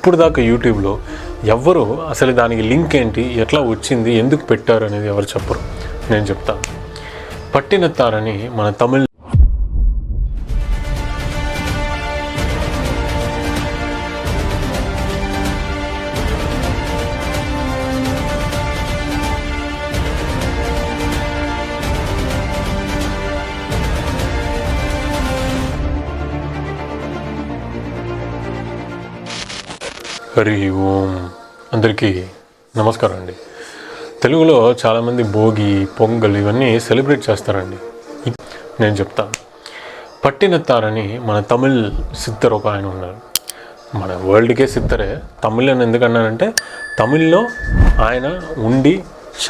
ఇప్పుడు దాకా యూట్యూబ్లో ఎవ్వరు అసలు దానికి లింక్ ఏంటి ఎట్లా వచ్చింది ఎందుకు పెట్టారు అనేది ఎవరు చెప్పరు. నేను చెప్తాను పట్టినత్తారని మన తమిళ్ హరి ఓం. అందరికీ నమస్కారం అండి. తెలుగులో చాలామంది భోగి పొంగల్ ఇవన్నీ సెలబ్రేట్ చేస్తారండి. నేను చెప్తాను పట్టినత్తారని మన తమిళ్ సిద్ధర్ ఒక ఆయన ఉన్నారు. మన వరల్డ్కే సిద్ధరే. తమిళ్ అని ఎందుకన్నానంటే తమిళ్ళో ఆయన ఉండి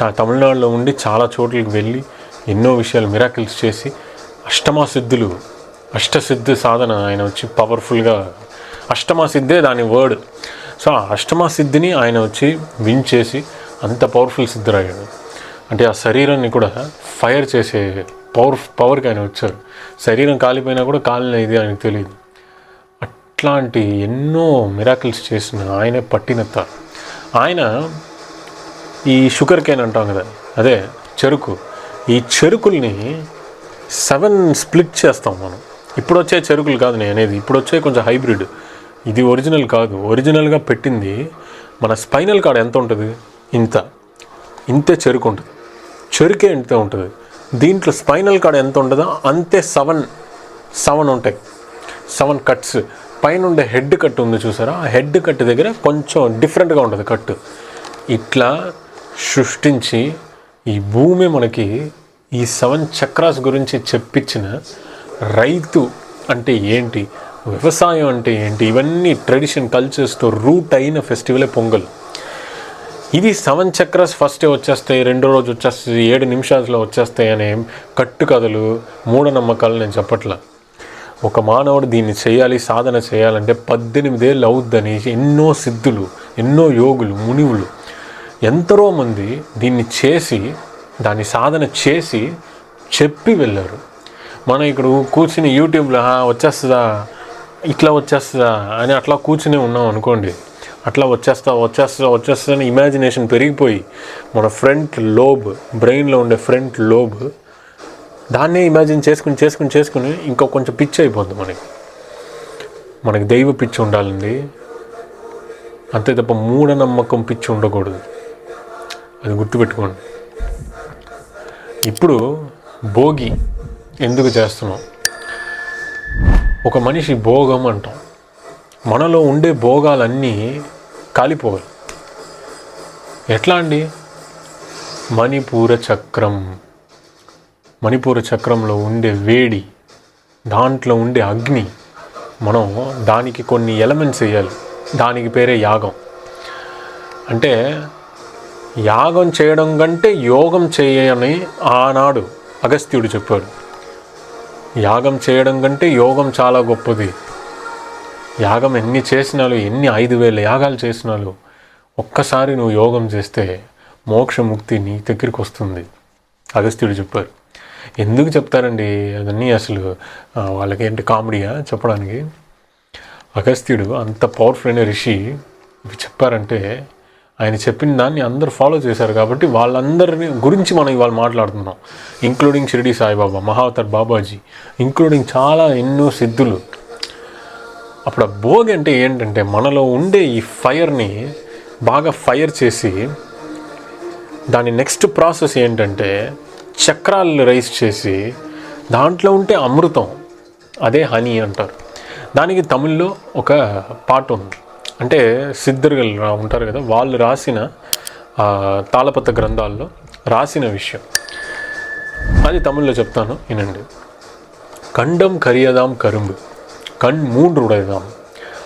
తమిళనాడులో ఉండి చాలా చోట్లకి వెళ్ళి ఎన్నో విషయాలు మిరాకిల్స్ చేసి అష్టమా సిద్ధులు అష్టసిద్ధి సాధన ఆయన వచ్చి పవర్ఫుల్గా అష్టమా సిద్ధే దాని వర్డ్ సో ఆ అష్టమా సిద్ధిని ఆయన వచ్చి విన్ చేసి అంత పవర్ఫుల్ సిద్ధురయ్యాడు అంటే ఆ శరీరాన్ని కూడా ఫైర్ చేసే పవర్ పవర్కి ఆయన వచ్చారు. శరీరం కాలిపోయినా కూడా కాలిన ఇది ఆయనకు తెలియదు. అట్లాంటి ఎన్నో మిరాకిల్స్ చేసిన ఆయనే పట్టినత్త. ఆయన ఈ షుగర్ కేన్ అంటాం కదా అదే చెరుకు. ఈ చెరుకుల్ని సెవెన్ స్ప్లిట్ చేస్తాం మనం. ఇప్పుడు వచ్చే చెరుకులు కాదు నేను అనేది ఇప్పుడు వచ్చే కొంచెం హైబ్రిడ్. ఇది ఒరిజినల్ కాదు. ఒరిజినల్గా పెట్టింది మన స్పైనల్ కార్డ్ ఎంత ఉంటుంది? ఇంత. ఇంతే చెరుకు ఉంటుంది. చెరుకే ఎంత ఉంటుంది. దీంట్లో స్పైనల్ కార్డ్ ఎంత ఉంటుందో అంతే సెవెన్ సెవెన్ ఉంటాయి. సెవెన్ కట్స్ పైన ఉండే హెడ్ కట్ ఉంది చూసారా? ఆ హెడ్ కట్ దగ్గర కొంచెం డిఫరెంట్గా ఉంటుంది కట్ ఇట్లా సృష్టించి ఈ భూమి మనకి ఈ సెవెన్ చక్రాస్ గురించి చెప్పించిన రైతు అంటే ఏంటి? వ్యవసాయం అంటే ఏంటి? ఇవన్నీ ట్రెడిషన్ కల్చర్స్తో రూట్ అయిన ఫెస్టివలే పొంగల్. ఇది సెవెన్ చక్రస్ ఫస్టే వచ్చేస్తాయి రెండో రోజు వచ్చేస్తాయి ఏడు నిమిషాల్లో వచ్చేస్తాయి అనే కట్టుకథలు మూఢనమ్మకాలు నేను చెప్పట్లా. ఒక మానవుడు దీన్ని చేయాలి సాధన చేయాలంటే పద్దెనిమిదేళ్ళు అవుద్దని ఎన్నో సిద్ధులు ఎన్నో యోగులు మునివులు ఎంతరో మంది దీన్ని చేసి దాన్ని సాధన చేసి చెప్పి వెళ్ళారు. మనం ఇక్కడ కూర్చుని యూట్యూబ్లో వచ్చేస్తుందా? ఇట్లా వచ్చేస్తుందా అని అట్లా కూర్చుని ఉన్నాం అనుకోండి. అట్లా వచ్చేస్తా వచ్చేస్తా వచ్చేస్తా అని ఇమాజినేషన్ పెరిగిపోయి మన ఫ్రంట్ లోబ్ బ్రెయిన్లో ఉండే ఫ్రంట్ లోబ్ దాన్నే ఇమాజిన్ చేసుకుని చేసుకుని చేసుకుని ఇంకా కొంచెం పిచ్చి అయిపోద్ది మనకి. మనకి దైవ పిచ్చి ఉండాలండి. అంతే తప్ప మూఢనమ్మకం పిచ్చి ఉండకూడదు. అది గుర్తుపెట్టుకోండి. ఇప్పుడు భోగి ఎందుకు చేస్తున్నాం? ఒక మనిషి భోగం అంటాం. మనలో ఉండే భోగాలన్నీ కాలిపోవాలి. ఎట్లా అండి? మణిపూర చక్రం. మణిపూర చక్రంలో ఉండే వేడి దాంట్లో ఉండే అగ్ని మనం దానికి కొన్ని ఎలమెంట్స్ వేయాలి. దానికి పేరే యాగం. అంటే యాగం చేయడం కంటే యోగం చేయని ఆనాడు అగస్త్యుడు చెప్పాడు. యాగం చేయడం కంటే యోగం చాలా గొప్పది. యాగం ఎన్ని చేసినాలు ఎన్ని ఐదు వేల యాగాలు చేసినాలు ఒక్కసారి నువ్వు యోగం చేస్తే మోక్షముక్తి నీ దగ్గరికి వస్తుంది. అగస్త్యుడు చెప్పారు. ఎందుకు చెప్తారండి అదన్నీ అసలు? వాళ్ళకి ఏంటి కామెడీయా చెప్పడానికి? అగస్త్యుడు అంత పవర్ఫుల్ అయిన రిషి చెప్పారంటే ఆయన చెప్పిన దాన్ని అందరూ ఫాలో చేశారు కాబట్టి వాళ్ళందరిని గురించి మనం ఇవాళ మాట్లాడుతున్నాం. ఇంక్లూడింగ్ షిరిడి సాయిబాబా మహావతర్ బాబాజీ ఇంక్లూడింగ్ చాలా ఎన్నో సిద్ధులు. అప్పుడు ఆ భోగి అంటే ఏంటంటే మనలో ఉండే ఈ ఫైర్ని బాగా ఫైర్ చేసి దాని నెక్స్ట్ ప్రాసెస్ ఏంటంటే చక్రాలు రైస్ చేసి దాంట్లో ఉంటే అమృతం అదే హనీ అంటారు. దానికి తమిళ్ళో ఒక పాట ఉంది. అంటే సిద్ధరుగలు రా- ఉంటారు కదా వాళ్ళు రాసిన ఆ, తాళపత్ర గ్రంథాల్లో రాసిన విషయం అది తమిళ్లో చెప్తాను వినండి கண்டம் கரியதாம் கரும்பு கண் மூன்றுடையதாம்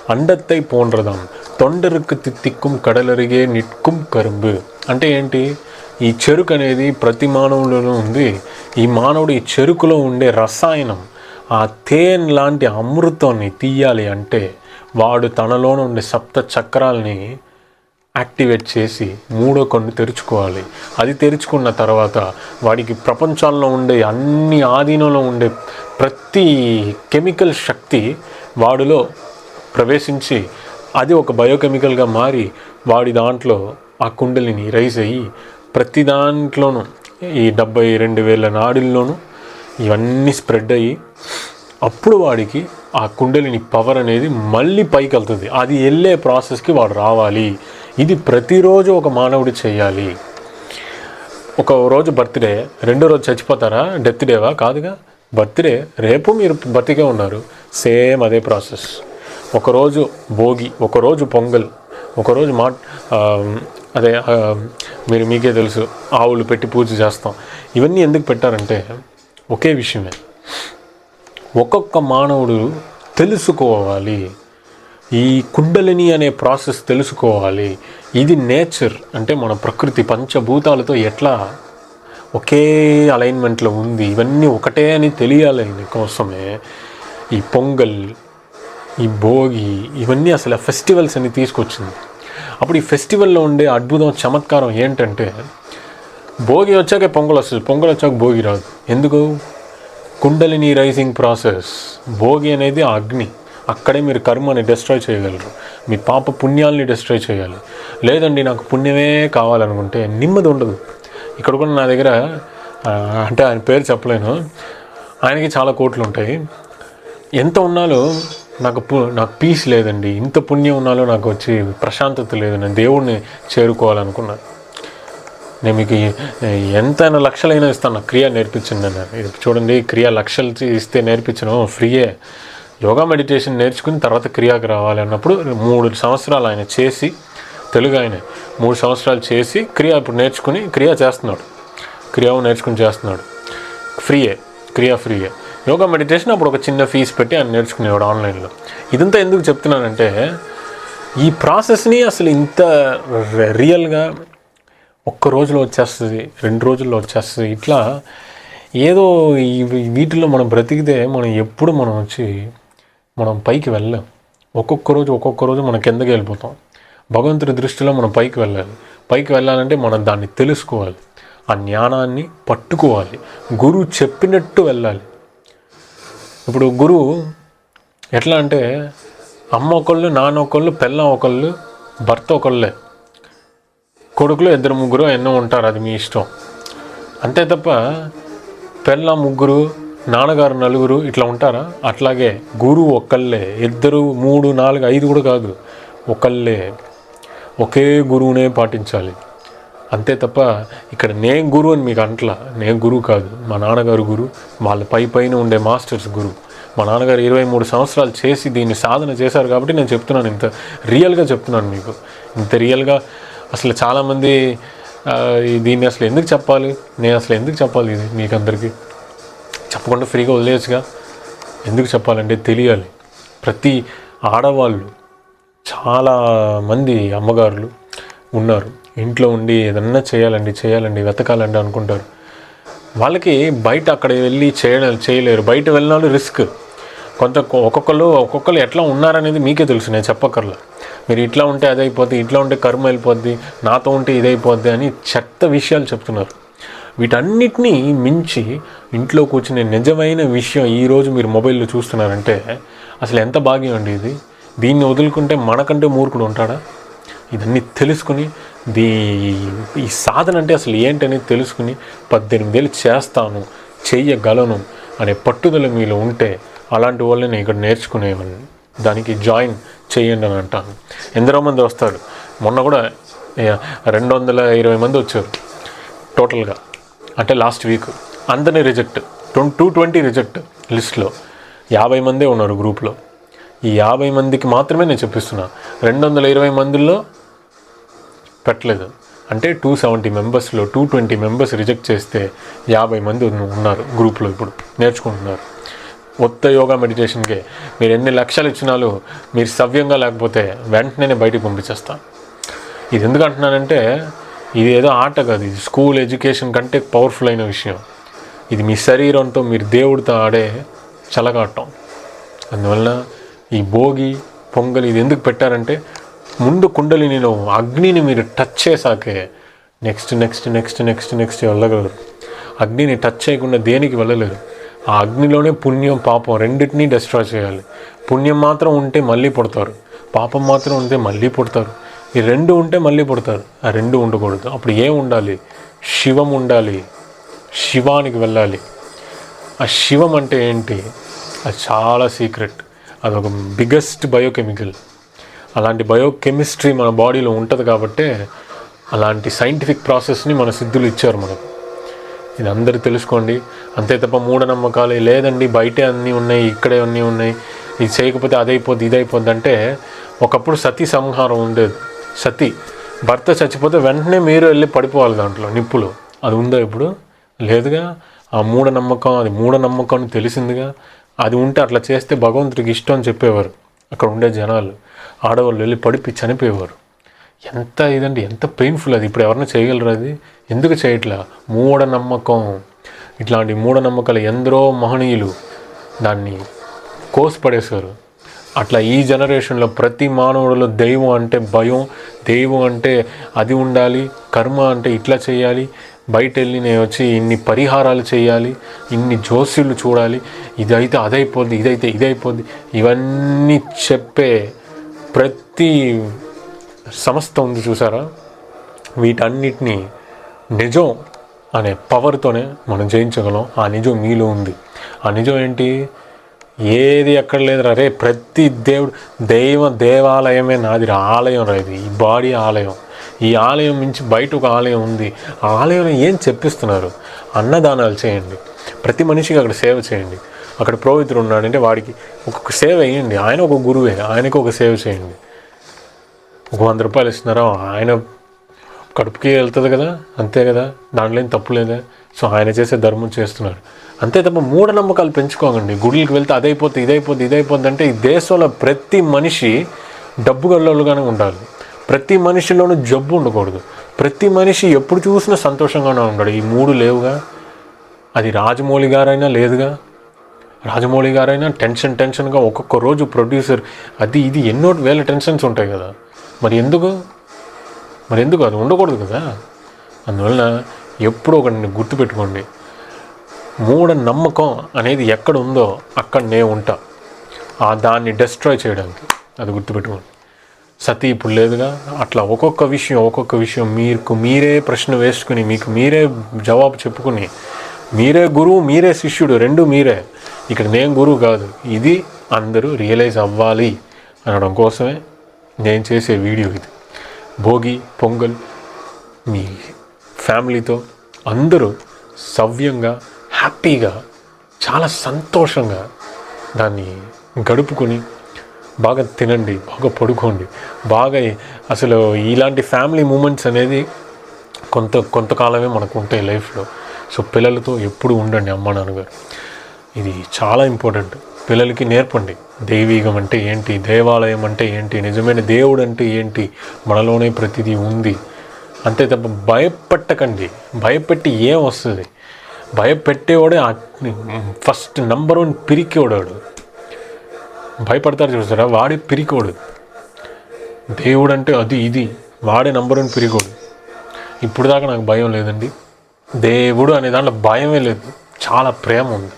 అండత్తై పోండ్రదాం తొండరుకు తిత్తిక్కుం కడలరిగే నిట్కుం కరుంబు అంటే ఏంటి ఈ చెరుకు అనేది ప్రతి మానవులోనూ ఉంది ఈ మానవుడు ఈ చెరుకులో ఉండే రసాయనం ఆ తేన్ లాంటి అమృతాన్ని తీయాలి అంటే వాడు తనలోనే ఉండే సప్త చక్రాల్ని యాక్టివేట్ చేసి మూడో కన్ను తెరుచుకోవాలి. అది తెరుచుకున్న తర్వాత వాడికి ప్రపంచాల్లో ఉండే అన్ని ఆధీనంలో ఉండే ప్రతి కెమికల్ శక్తి వాడిలో ప్రవేశించి అది ఒక బయోకెమికల్గా మారి వాడి దాంట్లో ఆ కుండలిని రైజ్ అయ్యి ప్రతి దాంట్లోనూ ఈ డెబ్బై రెండు వేల నాడుల్లోనూ ఇవన్నీ స్ప్రెడ్ అయ్యి అప్పుడు వాడికి ఆ కుండలిని పవర్ అనేది మళ్ళీ పైకి వెళ్తుంది. అది వెళ్ళే ప్రాసెస్కి వాడు రావాలి. ఇది ప్రతిరోజు ఒక మానవుడు చేయాలి. ఒక రోజు బర్త్డే రెండో రోజు చచ్చిపోతారా? డెత్ డేవా కాదుగా. బర్త్డే రేపు మీరు బతికే ఉన్నారు. సేమ్ అదే ప్రాసెస్ ఒకరోజు భోగి ఒకరోజు పొంగల్ ఒకరోజు మా అదే మీరు మీకే తెలుసు ఆవులు పెట్టి పూజ చేస్తాం. ఇవన్నీ ఎందుకు పెట్టారంటే ఒకే విషయమే. ఒక్కొక్క మానవుడు తెలుసుకోవాలి. ఈ కుండలిని అనే ప్రాసెస్ తెలుసుకోవాలి. ఇది నేచర్ అంటే మన ప్రకృతి పంచభూతాలతో ఎట్లా ఒకే అలైన్మెంట్లో ఉంది. ఇవన్నీ ఒకటే అని తెలియాలని కోసమే. ఈ పొంగల్ ఈ భోగి ఇవన్నీ అసలు ఫెస్టివల్స్ అని తీసుకొచ్చింది. అప్పుడు ఈ ఫెస్టివల్లో ఉండే అద్భుతం చమత్కారం ఏంటంటే భోగి వచ్చాక పొంగల్ వస్తుంది. పొంగల్ వచ్చాక భోగి రాదు. ఎందుకు? కుండలిని రైజింగ్ ప్రాసెస్ భోగి అనేది అగ్ని. అక్కడే మీరు కర్మని డిస్ట్రాయ్ చేయగలరు. మీ పాప పుణ్యాల్ని డిస్ట్రాయ్ చేయాలి. లేదండి నాకు పుణ్యమే కావాలనుకుంటే నిమ్మది ఉండదు. ఇక్కడ కూడా నా దగ్గర అంటే ఆయన పేరు చెప్పలేను. ఆయనకి చాలా కోట్లు ఉంటాయి. ఎంత ఉన్నాలో నాకు పు- నాకు పీస్ లేదండి. ఇంత పుణ్యం ఉన్నాలో నాకు వచ్చి ప్రశాంతత లేదు. నేను దేవుడిని చేరుకోవాలనుకున్నాను నేను మీకు ఎంతైనా లక్షలైనా ఇస్తాను. క్రియ నేర్పించండి అన్నారు ఇది చూడండి క్రియ లక్షలు ఇస్తే నేర్పించను ఫ్రీయే. యోగా మెడిటేషన్ నేర్చుకుని తర్వాత క్రియాకి రావాలి అన్నప్పుడు మూడు సంవత్సరాలు ఆయన చేసి తెలుగు ఆయన మూడు సంవత్సరాలు చేసి క్రియ ఇప్పుడు నేర్చుకుని క్రియ చేస్తున్నాడు. క్రియ నేర్చుకుని చేస్తున్నాడు. ఫ్రీయే క్రియా ఫ్రీయే. యోగా మెడిటేషన్ అప్పుడు ఒక చిన్న ఫీజు పెట్టి ఆయన నేర్చుకునేవాడు ఆన్లైన్లో. ఇదంతా ఎందుకు చెప్తున్నానంటే ఈ ప్రాసెస్ని అసలు ఇంత రియల్గా ఒక్క రోజులో వచ్చేస్తుంది రెండు రోజుల్లో వచ్చేస్తుంది. ఇట్లా ఏదో వీటిలో మనం బ్రతికితే మనం ఎప్పుడు మనం వచ్చి మనం పైకి వెళ్ళాం ఒక్కొక్క రోజు ఒక్కొక్క రోజు మనం కిందకి వెళ్ళిపోతాం. భగవంతుడి దృష్టిలో మనం పైకి వెళ్ళాలి. పైకి వెళ్ళాలంటే మనం దాన్ని తెలుసుకోవాలి. ఆ జ్ఞానాన్ని పట్టుకోవాలి. గురువు చెప్పినట్టు వెళ్ళాలి. ఇప్పుడు గురువు ఎట్లా అంటే అమ్మ ఒకళ్ళు నాన్న ఒకళ్ళు పిల్ల ఒకళ్ళు భర్త ఒకళ్ళే. కొడుకులు ఇద్దరు ముగ్గురు ఎన్నో ఉంటారు అది మీ ఇష్టం. అంతే తప్ప పెళ్ళ ముగ్గురు నాన్నగారు నలుగురు ఇట్లా ఉంటారా? అట్లాగే గురువు ఒక్కళ్ళే ఇద్దరు మూడు నాలుగు ఐదు కూడా కాదు ఒకళ్ళే ఒకే గురువునే పాటించాలి. అంతే తప్ప ఇక్కడ నేను గురువు అని మీకు అంటలా నేను గురువు కాదు. మా నాన్నగారు గురువు వాళ్ళ పై పైన ఉండే మాస్టర్స్ గురువు మా నాన్నగారు ఇరవై మూడు సంవత్సరాలు చేసి దీన్ని సాధన చేశారు కాబట్టి నేను చెప్తున్నాను ఇంత రియల్గా చెప్తున్నాను మీకు. ఇంత రియల్గా అసలు చాలామంది దీన్ని అసలు ఎందుకు చెప్పాలి? నేను అసలు ఎందుకు చెప్పాలి ఇది మీకు అందరికీ చెప్పకుండా ఫ్రీగా వదిలేయచ్చుగా. ఎందుకు చెప్పాలంటే తెలియాలి. ప్రతి ఆడవాళ్ళు చాలా మంది అమ్మగారులు ఉన్నారు. ఇంట్లో ఉండి ఏదన్నా చేయాలండి చేయాలండి వెతకాలండి అనుకుంటారు. వాళ్ళకి బయట అక్కడ వెళ్ళి చేయడం చేయలేరు. బయట వెళ్ళినాలు రిస్క్. కొంత ఒక్కొక్కరు ఒక్కొక్కరు ఎట్లా ఉన్నారనేది మీకే తెలుసు. నేను చెప్పక్కర్లా. మీరు ఇట్లా ఉంటే అది అయిపోద్ది ఇట్లా ఉంటే కర్మ వెళ్ళిపోద్ది నాతో ఉంటే ఇది అని చెత్త విషయాలు చెప్తున్నారు. వీటన్నిటినీ మించి ఇంట్లో కూర్చునే నిజమైన విషయం ఈరోజు మీరు మొబైల్లో చూస్తున్నారంటే అసలు ఎంత భాగ్యం అండి ఇది? దీన్ని వదులుకుంటే మనకంటే మూర్ఖుడు ఉంటాడా? ఇదన్నీ తెలుసుకుని దీ ఈ సాధన అంటే అసలు ఏంటని తెలుసుకుని పద్దెనిమిదేళ్ళు చేస్తాను చెయ్యగలను అనే పట్టుదల మీలో ఉంటే అలాంటి వాళ్ళని ఇక్కడ నేర్చుకునేవాడిని దానికి జాయిన్ చేయండి అని అంటాను. ఎందరో మంది వస్తారు. మొన్న కూడా రెండు వందల ఇరవై మంది వచ్చారు. టోటల్గా. అంటే లాస్ట్ వీక్. అందరినీ రిజెక్ట్. ట్వం టూ ట్వంటీ రిజెక్ట్ లిస్ట్లో. యాభై మందే ఉన్నారు గ్రూప్లో. ఈ యాభై మందికి మాత్రమే నేను చెప్పిస్తున్నా. రెండు వందల ఇరవై మందిలో పెట్టలేదు. అంటే టూ సెవెంటీ మెంబర్స్లో టూ ట్వంటీ మెంబర్స్ రిజెక్ట్ చేస్తే యాభై మంది ఉన్నారు గ్రూప్లో ఇప్పుడు. నేర్చుకుంటున్నారు. మొత్త యోగా మెడిటేషన్కే మీరు ఎన్ని లక్షలు ఇచ్చినాలు మీరు సవ్యంగా లేకపోతే వెంటనే బయటికి పంపించేస్తాను. ఇది ఎందుకు అంటున్నానంటే ఇది ఏదో ఆట కాదు. ఇది స్కూల్ ఎడ్యుకేషన్ కంటే పవర్ఫుల్ అయిన విషయం. ఇది మీ శరీరంతో మీరు దేవుడితో ఆడే చలగాటం. అందువల్ల ఈ భోగి పొంగల్ ఇది ఎందుకు పెట్టారంటే ముందు కుండలిని అగ్నిని మీరు touch చేశాకే next next next next next వెళ్ళగలరు. అగ్నిని టచ్ చేయకుండా దేనికి వెళ్ళలేరు? ఆ అగ్నిలోనే పుణ్యం పాపం రెండింటినీ డిస్ట్రాయ్ చేయాలి. పుణ్యం మాత్రం ఉంటే మళ్ళీ పుడతారు. పాపం మాత్రం ఉంటే మళ్ళీ పుడతారు. ఈ రెండు ఉంటే మళ్ళీ పుడతారు. ఆ రెండు ఉండకూడదు. అప్పుడు ఏం ఉండాలి? శివం ఉండాలి. శివానికి వెళ్ళాలి. ఆ శివం అంటే ఏంటి? అది చాలా సీక్రెట్ అదొక బిగ్గెస్ట్ బయోకెమికల్ అలాంటి బయోకెమిస్ట్రీ మన బాడీలో ఉంటుంది కాబట్టే అలాంటి సైంటిఫిక్ ప్రాసెస్ని మన సిద్ధులు ఇచ్చారు మనకు. ఇది అందరూ తెలుసుకోండి. అంతే తప్ప మూఢనమ్మకాలు లేదండి. బయటే అన్నీ ఉన్నాయి ఇక్కడే అన్నీ ఉన్నాయి. ఇది చేయకపోతే అదైపోద్ది ఇదైపోద్ది అంటే ఒకప్పుడు సతీ సంహారం ఉండేది. సతీ. భర్త చచ్చిపోతే వెంటనే మీరు వెళ్ళి పడిపోవాలి దాంట్లో నిప్పులు. అది ఉందా ఇప్పుడు? లేదుగా. ఆ మూఢనమ్మకం అది మూఢనమ్మకం అని తెలిసిందిగా. అది ఉంటే అట్లా చేస్తే భగవంతుడికి ఇష్టం అని చెప్పేవారు. అక్కడ ఉండే జనాలు. ఆడవాళ్ళు వెళ్ళి పడిపి చనిపోయేవారు. ఎంత ఇదండి ఎంత పెయిన్ఫుల్ అది. ఇప్పుడు ఎవరైనా చేయగలరు అది? ఎందుకు చేయట్లా? మూఢనమ్మకం. ఇట్లాంటి మూఢనమ్మకాలు ఎందరో మహనీయులు దాన్ని కోసిపడేశారు. అట్లా ఈ జనరేషన్లో ప్రతి మానవుడిలో దైవం అంటే భయం దైవం అంటే అది ఉండాలి కర్మ అంటే ఇట్లా చేయాలి బయట వెళ్ళి నేను వచ్చి ఇన్ని పరిహారాలు చేయాలి ఇన్ని జోస్యులు చూడాలి ఇదైతే అదైపోద్ది ఇదైతే ఇదైపోద్ది ఇవన్నీ చెప్పే ప్రతి సంస్థ ఉంది చూసారా? వీటన్నిటినీ నిజం అనే పవర్తోనే మనం జయించగలం. ఆ నిజం మీలో ఉంది. ఆ నిజం ఏంటి? ఏది ఎక్కడ లేదురా. రే ప్రతి దేవుడు దైవ దేవాలయమే నాది ఆలయం రా ఇది. ఈ బాడీ ఆలయం. ఈ ఆలయం నుంచి బయట ఒక ఆలయం ఉంది. ఆ ఆలయంలో ఏం చెప్పిస్తున్నారు? అన్నదానాలు చేయండి. ప్రతి మనిషికి అక్కడ సేవ చేయండి. అక్కడ పురోహితుడు ఉన్నాడంటే వాడికి ఒక సేవ వేయండి. ఆయన ఒక గురువే. ఆయనకు ఒక సేవ చేయండి. ఒక వంద రూపాయలు ఇస్తున్నారా? ఆయన కడుపుకి వెళ్తుంది కదా అంతే కదా. దాంట్లో ఏం తప్పు లేదా? సో ఆయన చేసే ధర్మం చేస్తున్నారు అంతే తప్ప మూఢనమ్మకాలు పెంచుకోకండి. గుడికి వెళ్తే అదైపోతుంది ఇదైపోతుంది ఇదైపోతుంది అంటే ఈ దేశంలో ప్రతి మనిషి డబ్బు గల్లోలుగానే ఉండాలి. ప్రతి మనిషిలోనూ జబ్బు ఉండకూడదు. ప్రతి మనిషి ఎప్పుడు చూసినా సంతోషంగానే ఉన్నాడు ఈ మూడు లేవుగా. అది రాజమౌళి గారైనా లేదుగా. రాజమౌళి గారైనా టెన్షన్ టెన్షన్గా ఒక్కొక్క రోజు ప్రొడ్యూసర్ అది ఇది ఎన్నో వేల టెన్షన్స్ ఉంటాయి కదా. మరి ఎందుకు? మరి ఎందుకు అది ఉండకూడదు కదా? అందువలన ఎప్పుడూ ఒకటిని గుర్తుపెట్టుకోండి. మూఢ నమ్మకం అనేది ఎక్కడ ఉందో అక్కడ నేను ఉంటా. ఆ దాన్ని డెస్ట్రాయ్ చేయడానికి అది గుర్తుపెట్టుకోండి. సతీ ఇప్పుడు లేదుగా? అట్లా ఒక్కొక్క విషయం ఒక్కొక్క విషయం మీకు మీరే ప్రశ్న వేసుకుని మీకు మీరే జవాబు చెప్పుకుని మీరే గురువు మీరే శిష్యుడు రెండు మీరే. ఇక్కడ నేను గురువు కాదు. ఇది అందరూ రియలైజ్ అవ్వాలి అనడం కోసమే నేను చేసే వీడియో ఇది. భోగి పొంగల్ మీ ఫ్యామిలీతో అందరూ సవ్యంగా హ్యాపీగా చాలా సంతోషంగా దాన్ని గడుపుకొని బాగా తినండి బాగా పడుకోండి. బాగా అసలు ఇలాంటి ఫ్యామిలీ మూమెంట్స్ అనేది కొంత కొంతకాలమే మనకు ఉంటాయి లైఫ్లో. సో పిల్లలతో ఎప్పుడు ఉండండి అమ్మ నాన్నగారు. ఇది చాలా ఇంపార్టెంట్. పిల్లలకి నేర్పండి. దైవీగం అంటే ఏంటి? దేవాలయం అంటే ఏంటి? నిజమైన దేవుడు అంటే ఏంటి? మనలోనే ప్రతిదీ ఉంది. అంతే తప్ప భయపెట్టకండి. భయపెట్టి ఏం వస్తుంది? భయపెట్టేవాడే ఫస్ట్ నంబర్ వన్ పిరికేవాడు భయపడతారు చూస్తారా వాడే పిరికోడు దేవుడు అంటే అది ఇది. వాడే నంబర్ వన్ పిరికోడు ఇప్పుడు దాకా నాకు భయం లేదండి. దేవుడు అనే దాంట్లో భయమే లేదు. చాలా ప్రేమ ఉంది.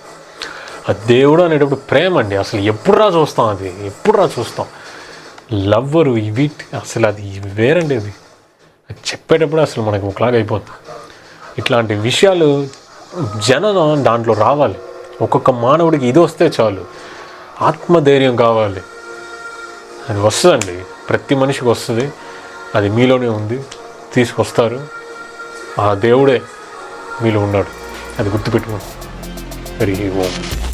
ఆ దేవుడు అనేటప్పుడు ప్రేమ అండి. అసలు ఎప్పుడు రా చూస్తాం అది? ఎప్పుడు రా చూస్తాం? లవ్వరు ఇవి అసలు అది వేరండి అది. అది చెప్పేటప్పుడు అసలు మనకి ఒకలాగా అయిపోతుంది ఇట్లాంటి విషయాలు జనం దాంట్లో రావాలి. ఒక్కొక్క మానవుడికి ఇది వస్తే చాలు. ఆత్మధైర్యం కావాలి. అది వస్తుందండి. ప్రతి మనిషికి వస్తుంది. అది మీలోనే ఉంది. తీసుకొస్తారు. ఆ దేవుడే మీలో ఉన్నాడు. అది గుర్తుపెట్టుకోండి. వెరీ ఓం.